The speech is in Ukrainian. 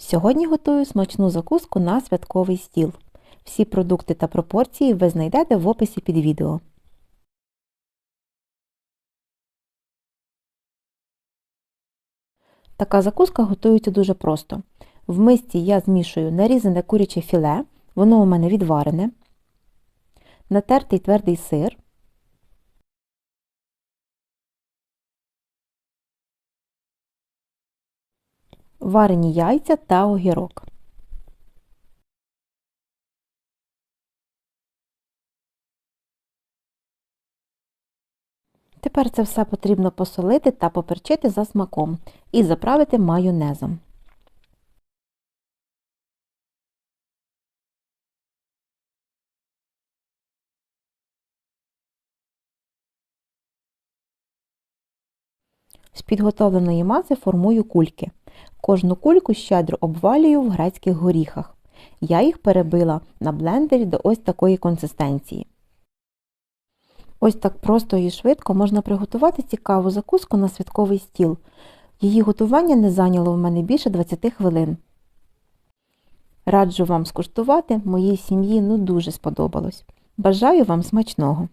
Сьогодні готую смачну закуску на святковий стіл. Всі продукти та пропорції ви знайдете в описі під відео. Така закуска готується дуже просто. В мисці я змішую нарізане куряче філе, воно у мене відварене, натертий твердий сир, варені яйця та огірок. Тепер це все потрібно посолити та поперчити за смаком і заправити майонезом. З підготовленої маси формую кульки. Кожну кульку щедро обвалюю в грецьких горіхах. Я їх перебила на блендері до ось такої консистенції. Ось так просто і швидко можна приготувати цікаву закуску на святковий стіл. Її готування не зайняло в мене більше 20 хвилин. Раджу вам скуштувати, моїй сім'ї ну дуже сподобалось. Бажаю вам смачного!